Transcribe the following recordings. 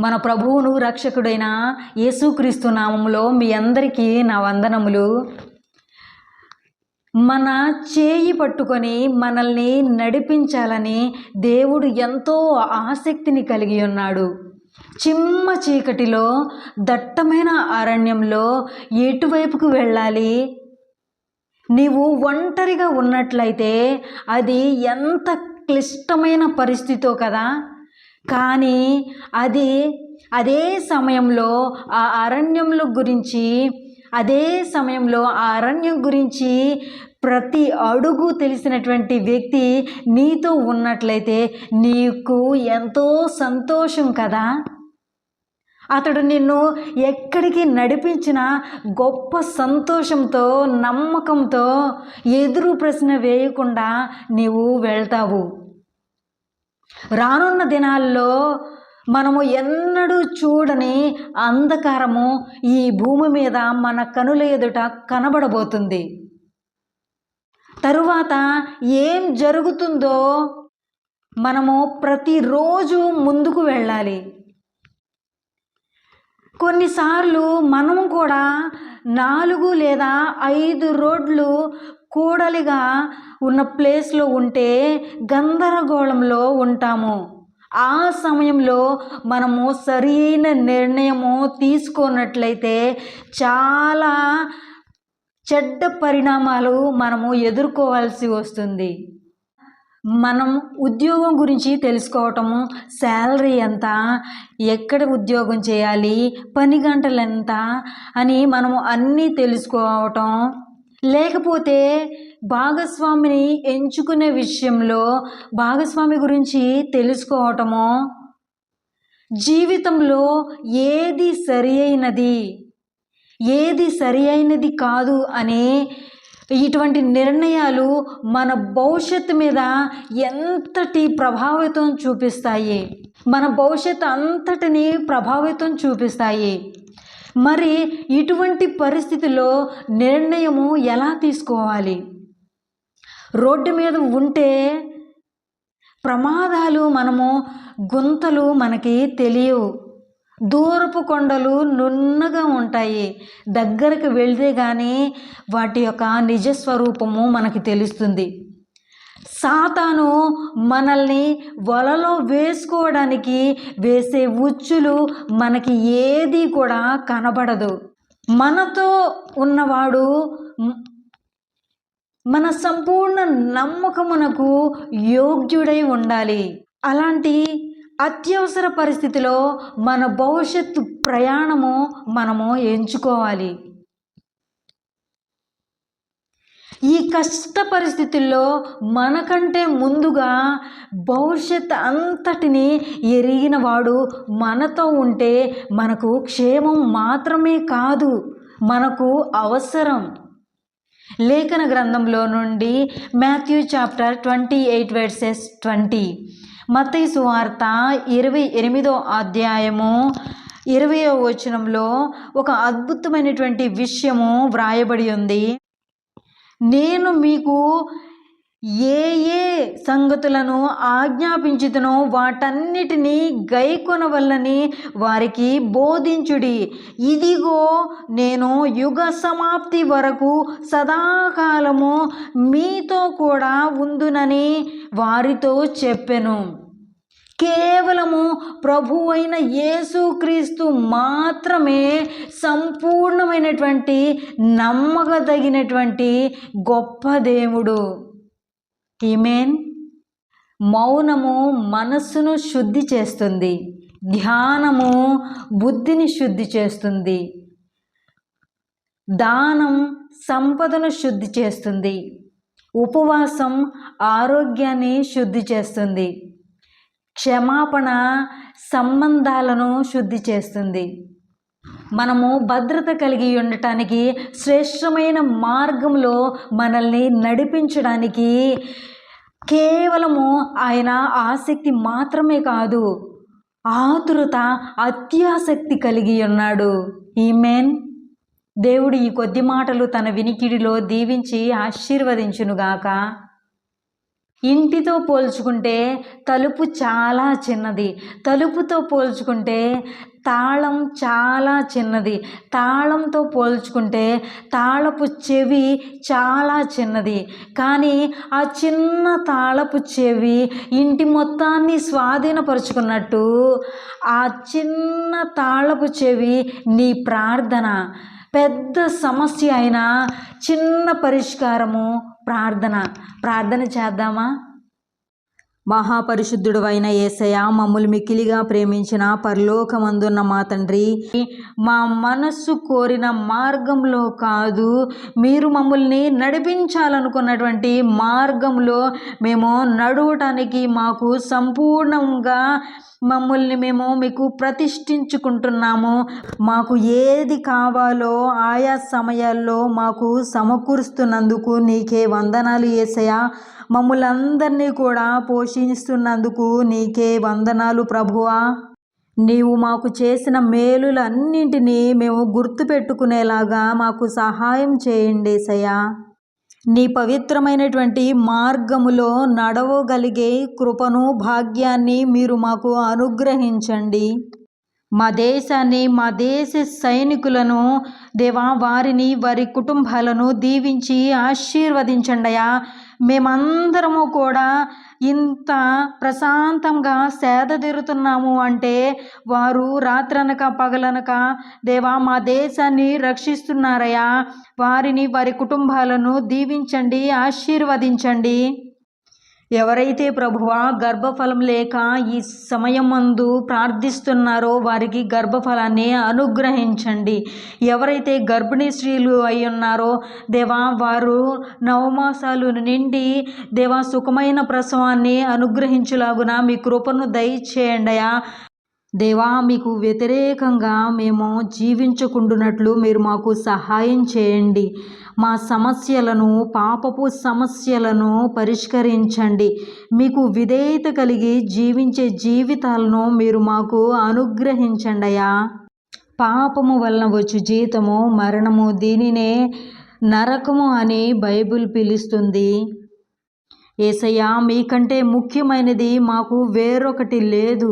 మన ప్రభువును రక్షకుడైన యేసుక్రీస్తు నామంలో మీ అందరికీ నా వందనములు. మన చేయి పట్టుకొని మనల్ని నడిపించాలని దేవుడు ఎంతో ఆసక్తిని కలిగి ఉన్నాడు. చిమ్మ చీకటిలో దట్టమైన అరణ్యంలో ఎటువైపుకు వెళ్ళాలి? నీవు ఒంటరిగా ఉన్నట్లయితే అది ఎంత క్లిష్టమైన పరిస్థితో కదా? కానీ అది అదే సమయంలో ఆ అరణ్యముల గురించి అదే సమయంలో ఆ అరణ్యం గురించి ప్రతి అడుగు తెలిసినటువంటి వ్యక్తి నీతో ఉన్నట్లయితే నీకు ఎంతో సంతోషం కదా. అతడు నిన్ను ఎక్కడికి నడిపించిన గొప్ప సంతోషంతో నమ్మకంతో ఎదురు ప్రశ్న వేయకుండా నీవు వెళ్తావు. రానున్న దినాల్లో మనము ఎన్నడూ చూడని అంధకారము ఈ భూమి మీద మన కనుల ఎదుట కనబడబోతుంది. తరువాత ఏం జరుగుతుందో మనము ప్రతిరోజు ముందుకు వెళ్ళాలి. కొన్నిసార్లు మనము కూడా నాలుగు లేదా ఐదు రోడ్లు కూడలిగా ఉన్న ప్లేస్లో ఉంటే గందరగోళంలో ఉంటాము. ఆ సమయంలో మనము సరైన నిర్ణయము తీసుకున్నట్లయితే చాలా చెడ్డ పరిణామాలు మనము ఎదుర్కోవాల్సి వస్తుంది. మనం ఉద్యోగం గురించి తెలుసుకోవటము శాలరీ ఎంత ఎక్కడ ఉద్యోగం చేయాలి పని గంటలు ఎంత అని మనము అన్నీ తెలుసుకోవటం లేకపోతే భాగస్వామిని ఎంచుకునే విషయంలో భాగస్వామి గురించి తెలుసుకోవటము? జీవితంలో ఏది సరి అయినది? ఏది సరి అయినది కాదు అనే ఇటువంటి నిర్ణయాలు మన భవిష్యత్తు మీద ఎంతటి ప్రభావితం చూపిస్తాయి? మన భవిష్యత్తు అంతటిని ప్రభావితం చూపిస్తాయి? మరి ఇటువంటి పరిస్థితిలో నిర్ణయము ఎలా తీసుకోవాలి? రోడ్డు మీద ఉంటే ప్రమాదాలు మనము గుంతలు మనకి తెలియవు. దూరపు కొండలు నున్నగా ఉంటాయి. దగ్గరకు వెళ్తే కానీ వాటి యొక్క నిజస్వరూపము మనకి తెలుస్తుంది. సాతాను మనల్ని వలలో వేసుకోవడానికి వేసే ఉచ్చులు మనకి ఏది కూడా కనబడదు. మనతో ఉన్నవాడు మన సంపూర్ణ నమ్మకమునకు యోగ్యుడై ఉండాలి. అలాంటి అత్యవసర పరిస్థితిలో మన భవిష్యత్తు ప్రయాణము మనము ఎంచుకోవాలి. ఈ కష్ట పరిస్థితుల్లో మనకంటే ముందుగా భవిష్యత్ అంతటిని ఎరిగిన వాడు మనతో ఉంటే మనకు క్షేమం మాత్రమే కాదు మనకు అవసరం. లేఖన గ్రంథంలో నుండి Matthew chapter twenty eight verses twenty. మత్తయి సువార్త ఇరవై ఎనిమిదో అధ్యాయము ఇరవయో వచనంలో ఒక అద్భుతమైనటువంటి విషయము వ్రాయబడి ఉంది. నేను మీకు ఏ ఏ సంగతులను ఆజ్ఞాపించుతునో వాటన్నిటినీ గైకొనవల్లని వారికి బోధించుడి. ఇదిగో నేను యుగ సమాప్తి వరకు సదాకాలము మీతో కూడా ఉందునని వారితో చెప్పెను. కేవలము ప్రభు అయిన యేసుక్రీస్తు మాత్రమే సంపూర్ణమైనటువంటి నమ్మకదగినటువంటి గొప్ప దేవుడు. ఈమెన్ మౌనము మనస్సును శుద్ధి చేస్తుంది. ధ్యానము బుద్ధిని శుద్ధి చేస్తుంది. దానం సంపదను శుద్ధి చేస్తుంది. ఉపవాసం ఆరోగ్యాన్ని శుద్ధి చేస్తుంది. క్షమాపణ సంబంధాలను శుద్ధి చేస్తుంది. మనము భద్రత కలిగి ఉండటానికి శ్రేష్టమైన మార్గంలో మనల్ని నడిపించడానికి కేవలము ఆయన ఆసక్తి మాత్రమే కాదు ఆతురత అత్యాసక్తి కలిగి ఉన్నాడు. ఈ దేవుడు ఈ కొద్ది మాటలు తన వినికిడిలో దీవించి ఆశీర్వదించునుగాక. ఇంటితో పోల్చుకుంటే తలుపు చాలా చిన్నది. తలుపుతో పోల్చుకుంటే తాళం చాలా చిన్నది. తాళంతో పోల్చుకుంటే తాళపు చెవి చాలా చిన్నది. కానీ ఆ చిన్న తాళపు చెవి ఇంటి మొత్తాన్ని స్వాధీనపరుచుకున్నట్టు ఆ చిన్న తాళపు చెవి నీ ప్రార్థన. పెద్ద సమస్య అయినా చిన్న పరిష్కారము ప్రార్థన. ప్రార్థన చేద్దామా? మహాపరిశుద్ధుడు అయిన ఏసయ మమ్మల్ని మికిలిగా ప్రేమించిన పరలోకమందున్న మా తండ్రి మా మనస్సు కోరిన మార్గంలో కాదు మీరు మమ్మల్ని నడిపించాలనుకున్నటువంటి మార్గంలో మేము నడవటానికి మాకు సంపూర్ణంగా మమ్మల్ని మేము మీకు ప్రతిష్ఠించుకుంటున్నాము. మాకు ఏది కావాలో ఆయా సమయాల్లో మాకు సమకూరుస్తున్నందుకు నీకే వందనాలు ఏసయా మమ్మల్ని అందరినీ కూడా పోషిస్తున్నందుకు నీకే వందనాలు ప్రభువా. నీవు మాకు చేసిన మేలులన్నింటినీ మేము గుర్తుపెట్టుకునేలాగా మాకు సహాయం చేయండి సయా నీ పవిత్రమైనటువంటి మార్గములో నడవగలిగే కృపను భాగ్యాన్ని మీరు మాకు అనుగ్రహించండి. మా దేశాన్ని మా దేశ సైనికులను దేవా వారిని వారి కుటుంబాలను దీవించి ఆశీర్వదించండియా మేమందరము కూడా ఇంత ప్రశాంతంగా సేద తీరుతున్నాము అంటే వారు రాత్రనక పగలనక దేవా మా దేశాన్ని రక్షిస్తున్నారయ్యా. వారిని వారి కుటుంబాలను దీవించండి ఆశీర్వదించండి. ఎవరైతే ప్రభువా గర్భఫలం లేక ఈ సమయం మందు ప్రార్థిస్తున్నారో వారికి గర్భఫలాన్ని అనుగ్రహించండి. ఎవరైతే గర్భిణీ స్త్రీలు అయి ఉన్నారో దేవా వారు నవమాసాలు నిండి దేవా సుఖమైన ప్రసవాన్ని అనుగ్రహించులాగున మీ కృపను దయచేయండియా దేవా మీకు వ్యతిరేకంగా మేము జీవించకుండునట్లు మీరు మాకు సహాయం చేయండి. మా సమస్యలను పాపపు సమస్యలను పరిష్కరించండి. మీకు విధేయత కలిగి జీవించే జీవితాలను మీరు మాకు అనుగ్రహించండి అయ్యా. పాపము వలన వచ్చు జీతము మరణము దీనినే నరకము అని బైబిల్ పిలుస్తుంది. ఏసయ్యా మీకంటే ముఖ్యమైనది మాకు వేరొకటి లేదు.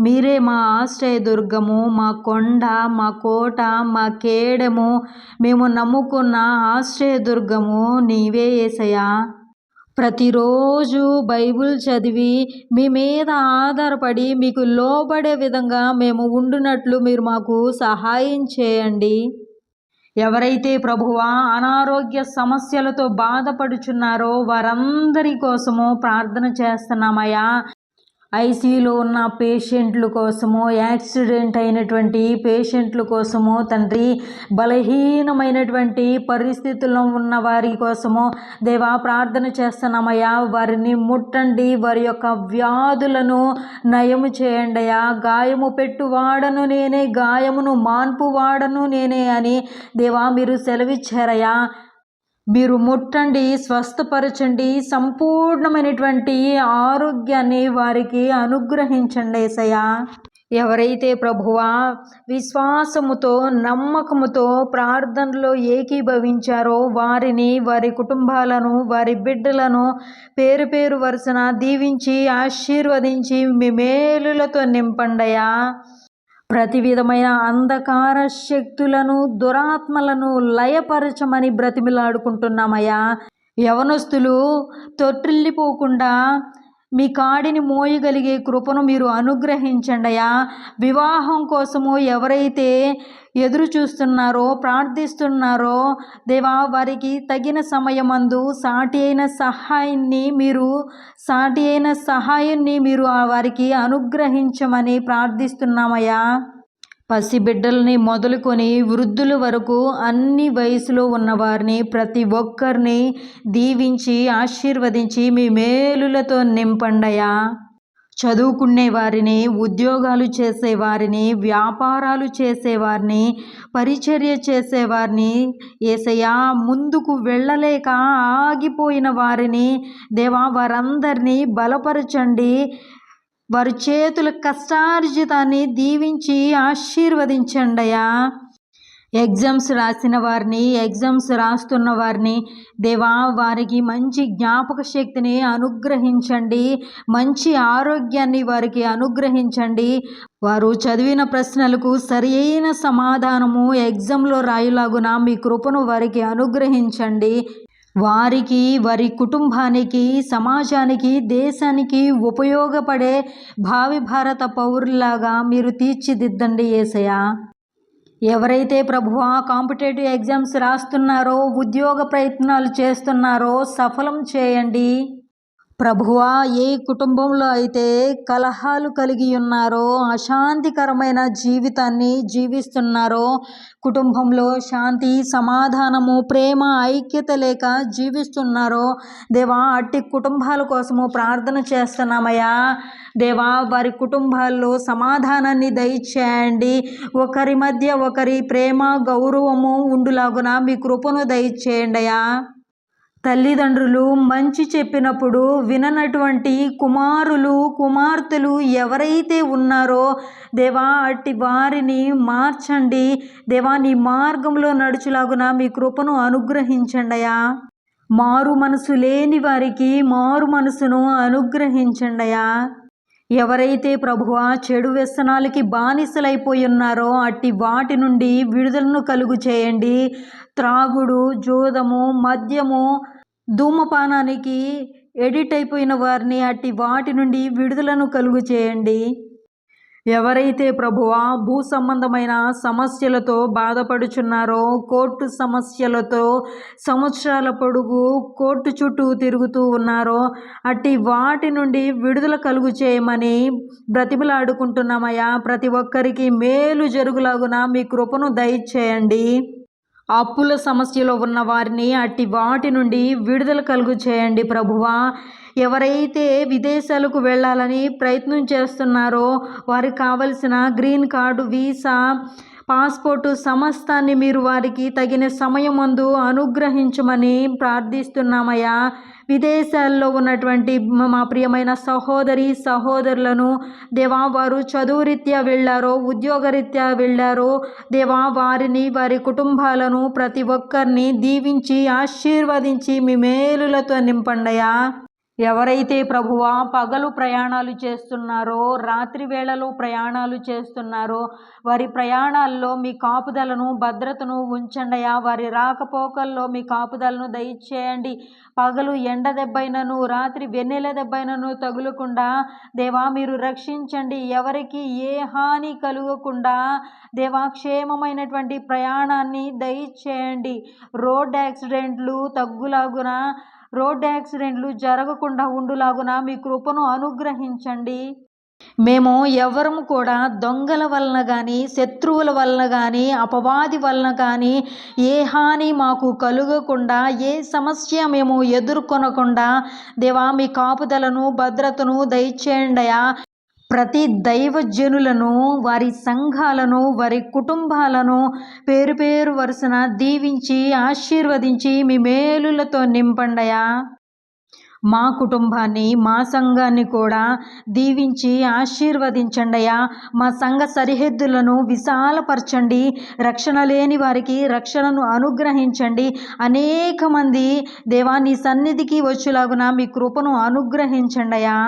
మీరే మా ఆశ్రయదుర్గము మా కొండ మా కోట మా కేడము. మేము నమ్ముకున్న ఆశ్రయదుర్గము నీవే ఏసయ్యా. ప్రతిరోజు బైబిల్ చదివి మీ మీద ఆధారపడి మీకు లోబడే విధంగా మేము ఉండునట్లు మీరు మాకు సహాయం చేయండి. ఎవరైతే ప్రభువా అనారోగ్య సమస్యలతో బాధపడుచున్నారో వారందరి కోసము ప్రార్థన చేస్తున్నామయ్యా. ఐసీయూలో ఉన్న పేషెంట్ల కోసము యాక్సిడెంట్ అయినటువంటి పేషెంట్ల కోసము తండ్రి బలహీనమైనటువంటి పరిస్థితుల్లో ఉన్న వారి కోసము దేవా ప్రార్థన చేస్తున్నామయ్యా. వారిని ముట్టండి. వారి యొక్క వ్యాధులను నయము చేయండి అయ్యా. గాయము పెట్టువాడను నేనే గాయమును మాన్పు వాడను నేనే అని దేవా మీరు సెలవిచ్చారయ్యా. మీరు ముట్టండి స్వస్థపరచండి సంపూర్ణమైనటువంటి ఆరోగ్యాన్ని వారికి అనుగ్రహించండి ఏసయ్యా. ఎవరైతే ప్రభువా విశ్వాసముతో నమ్మకముతో ప్రార్థనలో ఏకీభవించారో వారిని వారి కుటుంబాలను వారి బిడ్డలను పేరు పేరు వరుసన దీవించి ఆశీర్వదించి మీ మేలులతో నింపండయా ప్రతి విధమైన అంధకార శక్తులను దురాత్మలను లయపరచమని బ్రతిమిలాడుకుంటున్నామయ్యా. యవనస్తులు తొట్టిల్లిపోకుండా మీ కాడిని మోయగలిగే కృపను మీరు అనుగ్రహించండియా. వివాహం కోసము ఎవరైతే ఎదురు చూస్తున్నారో ప్రార్థిస్తున్నారో దేవా వారికి తగిన సమయమందు సాటి అయిన సహాయాన్ని మీరు సాటి అయిన సహాయాన్ని మీరు వారికి అనుగ్రహించమని ప్రార్థిస్తున్నామయ్యా. పసిబిడ్డల్ని మొదలుకొని వృద్ధుల వరకు అన్ని వయసులో ఉన్నవారిని ప్రతి ఒక్కరిని దీవించి ఆశీర్వదించి మీ మేలులతో నింపండయా చదువుకునే వారిని ఉద్యోగాలు చేసేవారిని వ్యాపారాలు చేసేవారిని పరిచర్య చేసేవారిని ఏసయ్యా ముందుకు వెళ్ళలేక ఆగిపోయిన వారిని దేవా వారందరినీ బలపరచండి. వారి చేతుల కష్టార్జితాన్ని దీవించి ఆశీర్వదించండి అయ్యా ఎగ్జామ్స్ రాసిన వారిని ఎగ్జామ్స్ రాస్తున్న వారిని దేవా వారికి మంచి జ్ఞాపక శక్తిని అనుగ్రహించండి. మంచి ఆరోగ్యాన్ని వారికి అనుగ్రహించండి. వారు చదివిన ప్రశ్నలకు సరియైన సమాధానము ఎగ్జామ్లో రాయులాగున మీ కృపను వారికి అనుగ్రహించండి. వారికి వారి కుటుంబానికి సమాజానికి దేశానికి ఉపయోగపడే భావి భారత పౌరులాగా మీరు తీర్చిదిద్దండి ఏసయ్య. ఎవరైతే ప్రభువా కాంపిటేటివ్ ఎగ్జామ్స్ రాస్తున్నారో ఉద్యోగ ప్రయత్నాలు చేస్తున్నారో సఫలం చేయండి. ప్రభువా ఏ కుటుంబంలో అయితే కలహాలు కలిగి ఉన్నారో అశాంతికరమైన జీవితాన్ని జీవిస్తున్నారో కుటుంబంలో శాంతి సమాధానము ప్రేమ ఐక్యత లేక జీవిస్తున్నారో దేవా అట్టి కుటుంబాల కోసము ప్రార్థన చేస్తున్నామయ్యా. దేవా వారి కుటుంబాల్లో సమాధానాన్ని దయచేయండి. ఒకరి మధ్య ఒకరి ప్రేమ గౌరవము ఉండులాగున మీ కృపను దయచేయండి అయ్యా తల్లిదండ్రులు మంచి చెప్పినప్పుడు విననటువంటి కుమారులు కుమార్తెలు ఎవరైతే ఉన్నారో దేవా అట్టి వారిని మార్చండి. దేవా నీ మార్గంలో నడుచులాగున మీ కృపను అనుగ్రహించండి అయ్యా. మారు మనసు లేని వారికి మారు మనసును అనుగ్రహించండి అయ్యా. ఎవరైతే ప్రభువా చెడు వ్యసనాలకి బానిసలైపోయి ఉన్నారో అట్టి వాటి నుండి విడుదలను కలుగు చేయండి. త్రాగుడు జోదము మద్యము ధూమపానానికి ఎడిట్ అయిపోయిన వారిని అట్టి వాటి నుండి విడుదలను కలుగు చేయండి. ఎవరైతే ప్రభువా భూ సంబంధమైన సమస్యలతో బాధపడుచున్నారో కోర్టు సమస్యలతో సంవత్సరాల పొడుగు కోర్టు చుట్టూ తిరుగుతూ ఉన్నారో అట్టి వాటి నుండి విడుదల కలుగు చేయమని బ్రతిమలాడుకుంటున్నామయ్యా. ప్రతి ఒక్కరికి మేలు జరుగులాగున మీ కృపను దయచేయండి. అప్పుల సమస్యలో ఉన్న వారిని అట్టి వాటి నుండి విడుదల కలుగు చేయండి ప్రభువా. ఎవరైతే విదేశాలకు వెళ్ళాలని ప్రయత్నం చేస్తున్నారో వారికి కావలసిన గ్రీన్ కార్డు వీసా పాస్పోర్టు సమస్తాన్ని మీరు వారికి తగిన సమయమందు అనుగ్రహించమని ప్రార్థిస్తున్నామయ్యా. విదేశాల్లో ఉన్నటువంటి మా ప్రియమైన సహోదరి సహోదరులను దేవా వారు చదువురీత్యా వెళ్ళారో ఉద్యోగరీత్యా వెళ్ళారో దేవా వారిని వారి కుటుంబాలను ప్రతి ఒక్కరిని దీవించి ఆశీర్వదించి మీ మేలులతో నింపండయా ఎవరైతే ప్రభువా పగలు ప్రయాణాలు చేస్తున్నారో రాత్రి వేళలో ప్రయాణాలు చేస్తున్నారో వారి ప్రయాణాల్లో మీ కాపుదలను భద్రతను ఉంచండియా? వారి రాకపోకల్లో మీ కాపుదలను దయచేయండి. పగలు ఎండ దెబ్బైనను రాత్రి వెన్నెల దెబ్బైనను తగులకుండా దేవా మీరు రక్షించండి. ఎవరికి ఏ హాని కలుగకుండా దేవా క్షేమమైనటువంటి ప్రయాణాన్ని దయచేయండి. రోడ్ యాక్సిడెంట్లు తగ్గులాగున రోడ్ యాక్సిడెంట్లు జరగకుండా ఉండులాగున మీ కృపను అనుగ్రహించండి. మేము ఎవరము కూడా దొంగల వలన కానీ శత్రువుల వలన కానీ అపవాది వలన కానీ ఏ హాని మాకు కలుగకుండా ఏ సమస్య మేము ఎదుర్కొనకుండా దేవా మీ కాపుదలను భద్రతను దయచేయండియా ప్రతి దైవజనులను వారి సంఘాలను వారి కుటుంబాలను పేరు పేరు వరుసన దీవించి ఆశీర్వదించి మీ మేలులతో నింపండయా. మా కుటుంబాన్ని మా సంఘాన్ని కూడా దీవించి ఆశీర్వదించండియా. మా సంఘ సరిహద్దులను విశాలపరచండి. రక్షణ లేని వారికి రక్షణను అనుగ్రహించండి. అనేక మంది దేవాన్ని సన్నిధికి వచ్చేలాగున మీ కృపను అనుగ్రహించండియా.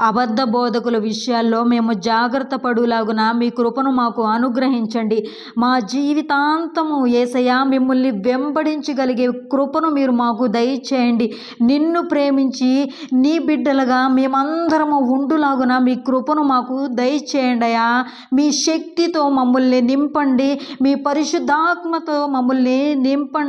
అబద్ధ బోధకుల విషయాల్లో మేము జాగ్రత్త పడులాగున మీ కృపను మాకు అనుగ్రహించండి. మా జీవితాంతము ఏసయ్య మిమ్మల్ని వెంబడించగలిగే కృపను మీరు మాకు దయచేయండి. నిన్ను ప్రేమించి నీ బిడ్డలుగా మేమందరము ఉండులాగున మీ కృపను మాకు దయచేయండి అయ్యా మీ శక్తితో మమ్మల్ని నింపండి. మీ పరిశుద్ధాత్మతో మమ్మల్ని నింపండి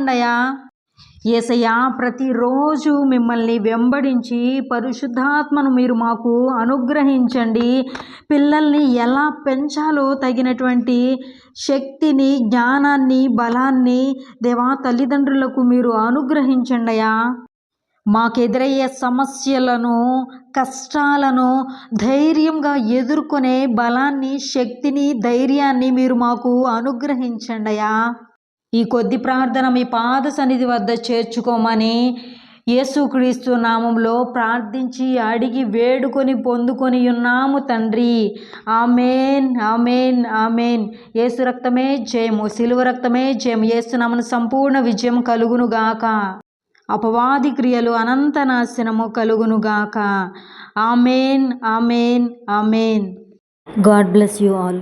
ఏసయ్యా ప్రతిరోజు మిమ్మల్ని వెంబడించి పరిశుద్ధాత్మను మీరు మాకు అనుగ్రహించండి. పిల్లల్ని ఎలా పెంచాలో తగినటువంటి శక్తిని జ్ఞానాన్ని బలాన్ని దేవా తల్లిదండ్రులకు మీరు అనుగ్రహించండి అయ్యా. మాకెదురయ్యే సమస్యలను కష్టాలను ధైర్యంగా ఎదుర్కొనే బలాన్ని శక్తిని ధైర్యాన్ని మీరు మాకు అనుగ్రహించండి అయ్యా. ఈ కొద్ది ప్రార్థన మీ పాద సన్నిధి వద్ద చేర్చుకోమని యేసుక్రీస్తు నామంలో ప్రార్థించి అడిగి వేడుకొని పొందుకొని ఉన్నాము తండ్రి. Amen amen amen. యేసు రక్తమే జయము సిలువ రక్తమే జయం యేసునామను సంపూర్ణ విజయం కలుగునుగాక అపవాది క్రియలు అనంత నాశనము కలుగునుగాక amen amen amen. God bless you all.